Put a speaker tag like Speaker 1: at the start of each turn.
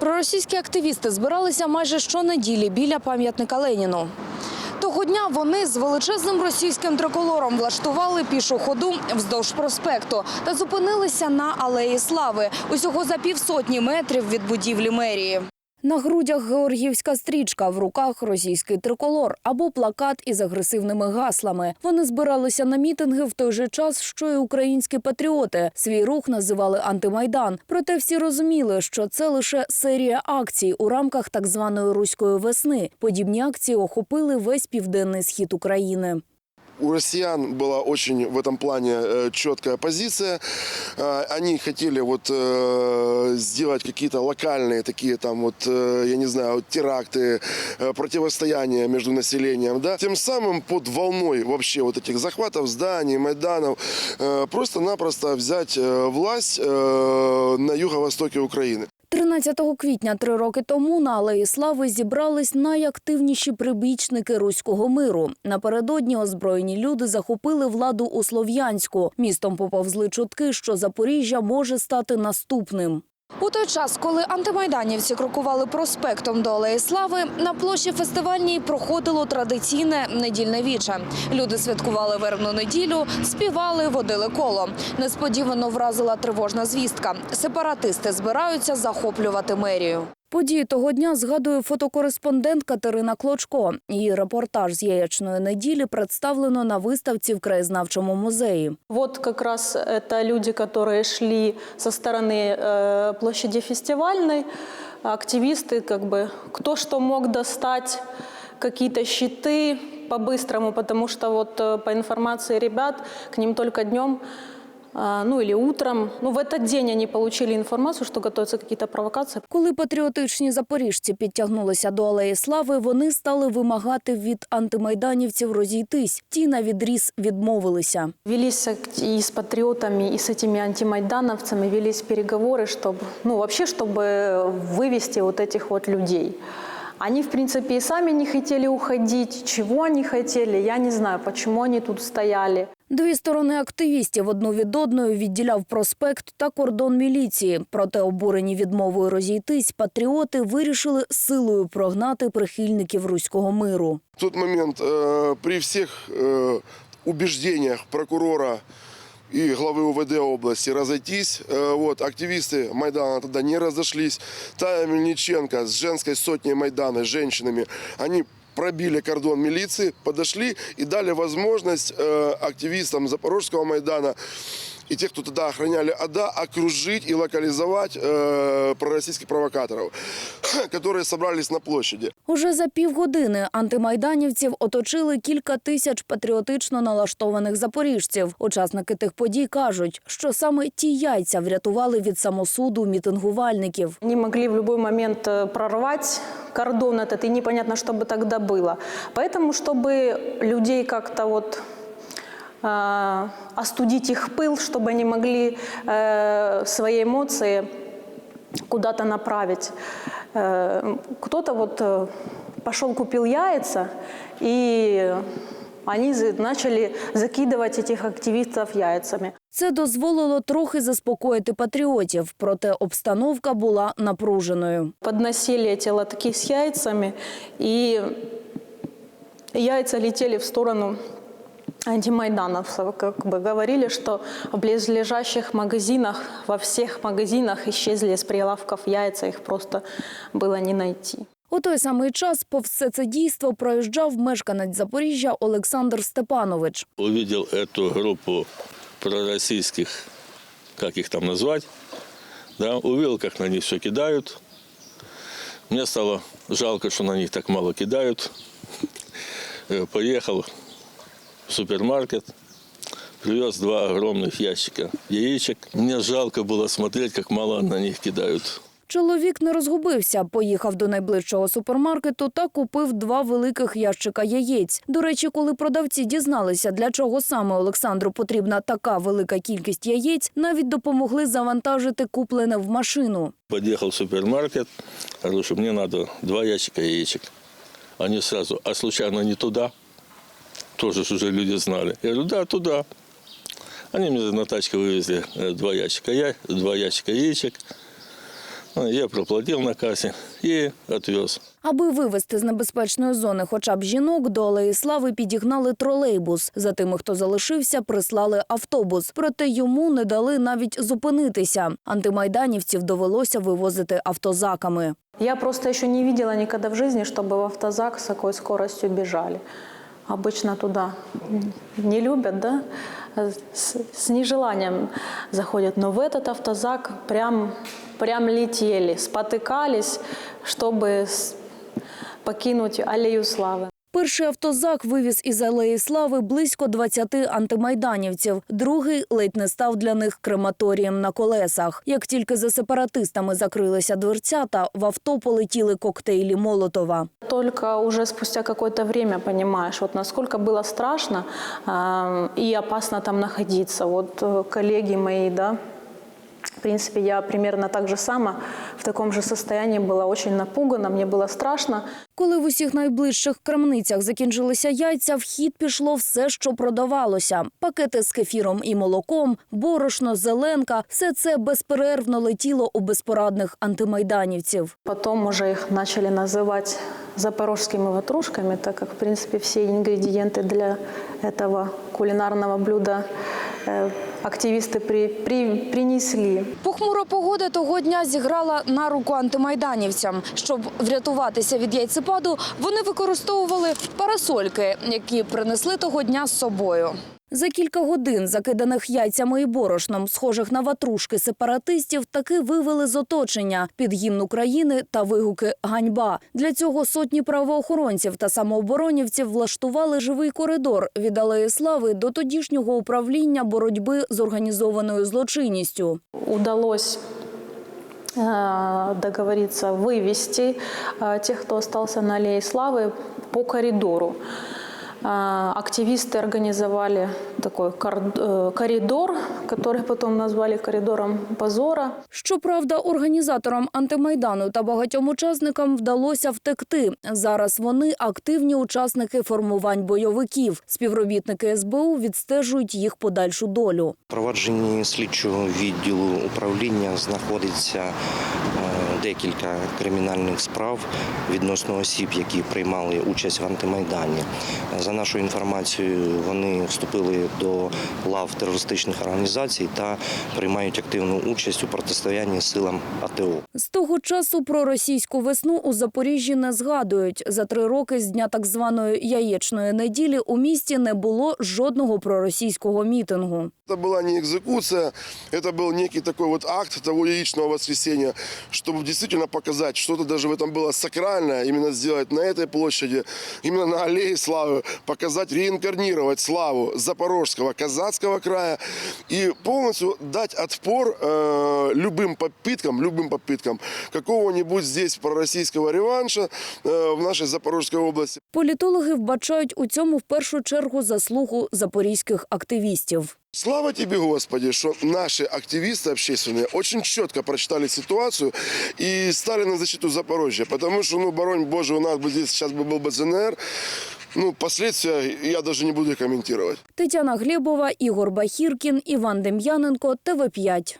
Speaker 1: Проросійські активісти збиралися майже щонеділі біля пам'ятника Леніну. Того дня вони з величезним російським триколором влаштували пішу ходу вздовж проспекту та зупинилися на алеї Слави, усього за півсотні метрів від будівлі мерії. На грудях георгіївська стрічка, в руках російський триколор або плакат із агресивними гаслами. Вони збиралися на мітинги в той же час, що й українські патріоти. Свій рух називали антимайдан. Проте всі розуміли, що це лише серія акцій у рамках так званої руської весни. Подібні акції охопили весь південний схід України.
Speaker 2: У россиян была очень в этом плане э, четкая позиция. Э, Они хотели вот э, сделать какие-то локальные такие там вот, э, я не знаю, вот теракты, э, противостояния между населением, да. Тем самым под волной вообще вот этих захватов зданий, майданов э, просто-напросто взять э, власть э, на юго-востоке Украины.
Speaker 1: 13 квітня три роки тому на Алеї Слави зібрались найактивніші прибічники руського миру. Напередодні озброєні люди захопили владу у Слов'янську. Містом поповзли чутки, що Запоріжжя може стати наступним. У той час, коли антимайданівці крокували проспектом до Алеї Слави, на площі фестивальній проходило традиційне недільне віче. Люди святкували вербну неділю, співали, водили коло. Несподівано вразила тривожна звістка. Сепаратисти збираються захоплювати мерію. Події того дня згадує фотокореспондент Катерина Клочко. Її репортаж з яєчної неділі представлено на виставці в краєзнавчому музеї.
Speaker 3: Вот как раз это люди, которые шли со стороны э, площади фестивальной, активисты, как бы, кто что мог достать, какие-то щиты по-быстрому, потому что вот э, по информации ребят, к ним только днем, э, ну или утром, ну в этот день они получили информацию, что готовятся какие-то провокации.
Speaker 1: Коли патріотичні запоріжці підтягнулися до алеї слави, вони стали вимагати від антимайданівців розійтись. Ті на відріз відмовилися.
Speaker 3: Велись акт- и с патриотами, и с этими антимайдановцами велись переговоры, чтобы, ну, вообще, чтобы вывести вот этих вот людей. Они, в принципе, и сами не хотели уходить. Чего они хотели, я не знаю, почему они тут стояли.
Speaker 1: Дві сторони активістів одну від одної відділяв проспект та кордон міліції. Проте обурені відмовою розійтись, патріоти вирішили силою прогнати прихильників руського миру.
Speaker 2: В тот момент э, при всех э, убеждениях прокурора и главы УВД области разойтись. Э, вот, активисты Майдана тогда не разошлись. Тая Мельниченко с женской сотней Майдана, с женщинами, они пробили кордон милиции, подошли и дали возможность э, активистам Запорожского Майдана и тех, кто тогда охраняли АДА, окружить и локализовать э, пророссийских провокаторов, которые собрались на площади.
Speaker 1: Уже за півгодини антимайданівців оточили кілька тисяч патріотично налаштованих запоріжців. Учасники тих подій кажуть, що саме ті яйця врятували від самосуду мітингувальників.
Speaker 3: Они могли в любой момент э, прорвать кордон этот, и непонятно, что бы тогда было. Поэтому, чтобы людей как-то вот э, остудить их пыл, чтобы они могли э, свои эмоции куда-то направить. Э, кто-то вот э, пошел купил яйца и они за- начали закидывать этих активистов яйцами.
Speaker 1: Це дозволило трохи заспокоїти патріотів, проте обстановка була напруженою.
Speaker 3: Подносили эти лотки с яйцами, и яйца летели в сторону антимайдановцев. Как бы говорили, что в близлежащих магазинах, во всех магазинах исчезли с прилавков яйца, их просто было не найти.
Speaker 1: У той самий час повз все це дійство проїжджав мешканець Запоріжжя Олександр Степанович.
Speaker 4: увидел эту группу пророссийских, как их там назвать, да, увидел, как на них все кидают. Мне стало жалко, что на них так мало кидают. Э, Поехал в супермаркет, привез два огромных ящика яичек. Мне жалко было смотреть, как мало на них кидают.
Speaker 1: Чоловік не розгубився, поїхав до найближчого супермаркету та купив два великих ящика яєць. До речі, коли продавці дізналися, для чого саме Олександру потрібна така велика кількість яєць, навіть допомогли завантажити куплене в машину.
Speaker 4: Подъехал в супермаркет, говорю, что мне надо два ящика яичек. Они сразу, а случайно не туда? Тоже ж уже люди знали. Я говорю, да, туда. Они мне на тачке вывезли э, два ящика, я, два ящика яичек. Ну, Я проплатил на кассе и отвез.
Speaker 1: Аби вивезти з небезпечної зони хоча б жінок, до Алеї Слави підігнали тролейбус. За тими, хто залишився, прислали автобус. Проте йому не дали навіть зупинитися. Антимайданівців довелося вивозити автозаками.
Speaker 3: Я просто еще не видела никогда в жизни, чтобы в автозак с такой скоростью бежали. Обычно туда не любят, да? С, с нежеланием заходят. Но в этот автозак прям, прям летели, спотыкались, чтобы с- покинуть аллею славы.
Speaker 1: Перший автозак вивіз із Алеї Слави близько 20 антимайданівців. Другий ледь не став для них крематорієм на колесах. Як тільки за сепаратистами закрилися дверцята, в авто полетіли коктейлі Молотова.
Speaker 3: Только уже спустя какое-то время понимаешь, вот насколько было страшно э, и опасно там находиться. Вот э, коллеги мои, да, в принципе, я примерно так же само в таком же состоянии была очень напугана, мне было страшно.
Speaker 1: Коли в усіх найближчих крамницях закінчилися яйця, в хід пішло все, що продавалося: пакети з кефіром і молоком, борошно, зеленка все це безперервно летіло у безпорадних антимайданівців.
Speaker 3: Потом уже их начали называть запорожскими ватрушками, так как, в принципе, все ингредиенты для этого кулинарного блюда э, активисты при- при- принесли.
Speaker 1: Похмура погода того дня зіграла на руку антимайданівцям. Щоб врятуватися від яйцепаду, вони використовували парасольки, які принесли того дня з собою. За кілька годин, закиданих яйцями і борошном, схожих на ватрушки сепаратистів, таки вивели з оточення під гімн України та вигуки «Ганьба». Для цього сотні правоохоронців та самооборонівців влаштували живий коридор від Алеї Слави до тодішнього управління боротьби з організованою злочинністю.
Speaker 3: удалось э, договориться вывести э, тех, кто остался на аллее славы, по коридору. Э, Активисты организовали такой кор- э, коридор, который потом назвали коридором позора.
Speaker 1: Щоправда, організаторам антимайдану та багатьом учасникам вдалося втекти. Зараз вони активні учасники формувань бойовиків. Співробітники СБУ відстежують їх подальшу долю.
Speaker 5: В провадженні слідчого відділу управління знаходиться е, декілька кримінальних справ відносно осіб, які приймали участь в антимайдані. За нашою інформацією, вони вступили до лав терористичних організацій та приймають активну участь у протистоянні силам АТО.
Speaker 1: З того часу про російську весну у Запоріжжі не згадують. За три роки з дня так званої яєчної неділі у місті не було жодного проросійського мітингу.
Speaker 2: Это была не экзекуция, это был некий такой вот акт того яичного воскресения, чтобы действительно показать, что-то даже в этом было сакральное, именно сделать на этой площади, именно на аллее славы, показать, реинкарнировать славу Запорожского, Казацкого края и полностью дать отпор э, любым попыткам, любым попыткам какого-нибудь здесь пророссийского реванша э, в нашей Запорожской области.
Speaker 1: Політологи вбачають у цьому в першу чергу заслугу запорізьких активістів.
Speaker 2: Слава тебе, Господи, что наши активисты общественные очень четко прочитали ситуацию и стали на защиту Запорожья. Потому что, ну, боронь Боже, у нас бы здесь сейчас бы был бы ЗНР. Ну, последствия я даже не буду их комментировать.
Speaker 1: Тетяна Глебова, Ігор Бахіркін, Іван Дем'яненко, ТВ5.